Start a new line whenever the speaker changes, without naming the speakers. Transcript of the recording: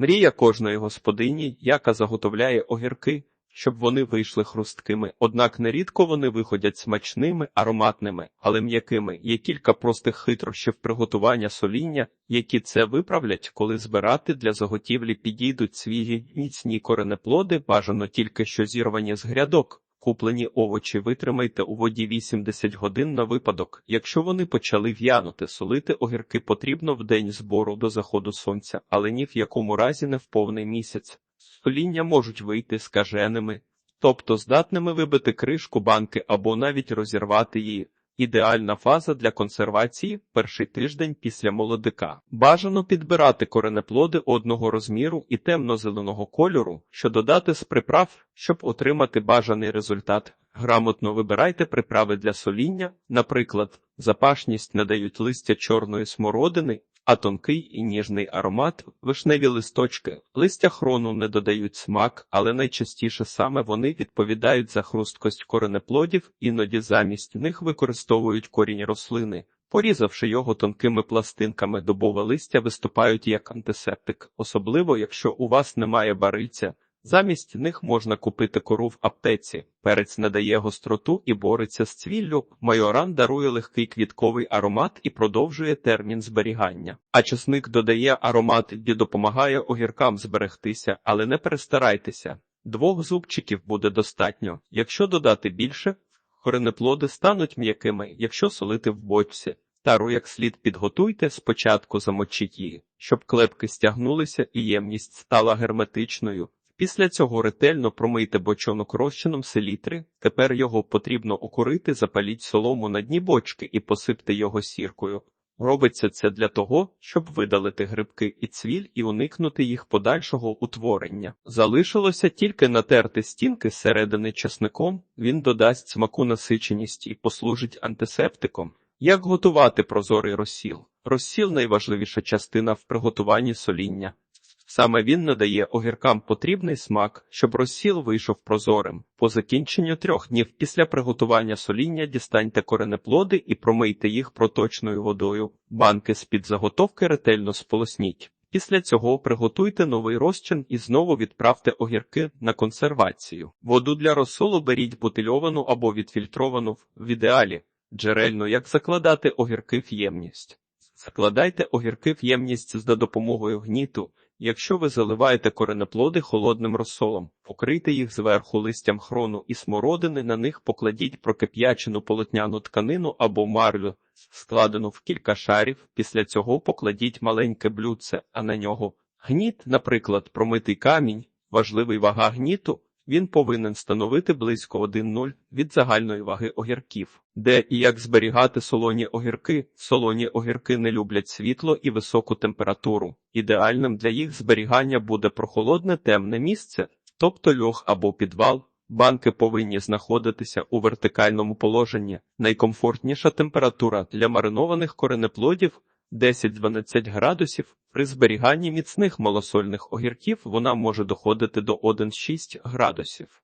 Мрія кожної господині, яка заготовляє огірки, щоб вони вийшли хрусткими, однак нерідко вони виходять смачними, ароматними, але м'якими. Є кілька простих хитрощів приготування соління, які це виправлять, коли збирати для заготівлі підійдуть свіжі міцні коренеплоди, бажано тільки що зірвані з грядок. Куплені овочі витримайте у воді 80 годин на випадок. Якщо вони почали в'янути, солити огірки потрібно в день збору до заходу сонця, але ні в якому разі не в повний місяць. Соління можуть вийти скаженими, тобто здатними вибити кришку банки або навіть розірвати її. Ідеальна фаза для консервації перший тиждень після молодика. Бажано підбирати коренеплоди одного розміру і темно-зеленого кольору, що додати з приправ, щоб отримати бажаний результат. Грамотно вибирайте приправи для соління, наприклад, запашність надають листя чорної смородини, а тонкий і ніжний аромат, вишневі листочки, листя хрону не додають смак, але найчастіше саме вони відповідають за хрусткость коренеплодів, іноді замість них використовують корінь рослини. Порізавши його тонкими пластинками, дубове листя виступають як антисептик, особливо якщо у вас немає барильця. Замість них можна купити кору в аптеці. Перець надає гостроту і бореться з цвіллю. Майоран дарує легкий квітковий аромат і продовжує термін зберігання. А чесник додає аромат і допомагає огіркам зберегтися, але не перестарайтеся. Двох зубчиків буде достатньо. Якщо додати більше, коренеплоди стануть м'якими, якщо солити в бочці. Тару як слід підготуйте, спочатку замочіть її, щоб клепки стягнулися і ємність стала герметичною. Після цього ретельно промийте бочонок розчином селітри. Тепер його потрібно окурити, запаліть солому на дні бочки і посипте його сіркою. Робиться це для того, щоб видалити грибки і цвіль і уникнути їх подальшого утворення. Залишилося тільки натерти стінки зсередини часником, він додасть смаку насиченість і послужить антисептиком. Як готувати прозорий розсіл? Розсіл найважливіша частина в приготуванні соління. Саме він надає огіркам потрібний смак, щоб розсіл вийшов прозорим. По закінченню трьох днів після приготування соління дістаньте коренеплоди і промийте їх проточною водою. Банки з-під заготовки ретельно сполосніть. Після цього приготуйте новий розчин і знову відправте огірки на консервацію. Воду для розсолу беріть бутильовану або відфільтровану в ідеалі. Джерельно як закладати огірки в ємність. Закладайте огірки в ємність за допомогою гніту. Якщо ви заливаєте коренеплоди холодним розсолом, покрийте їх зверху листям хрону і смородини, на них покладіть прокип'ячену полотняну тканину або марлю, складену в кілька шарів. Після цього покладіть маленьке блюдце, а на нього гніт, наприклад, промитий камінь, важливий вага гніту. Він повинен становити близько 1,0 від загальної ваги огірків. Де і як зберігати солоні огірки? Солоні огірки не люблять світло і високу температуру. Ідеальним для їх зберігання буде прохолодне темне місце, тобто льох або підвал. Банки повинні знаходитися у вертикальному положенні. Найкомфортніша температура для маринованих коренеплодів 10-12 градусів. При зберіганні міцних малосольних огірків вона може доходити до 1,6 градусів.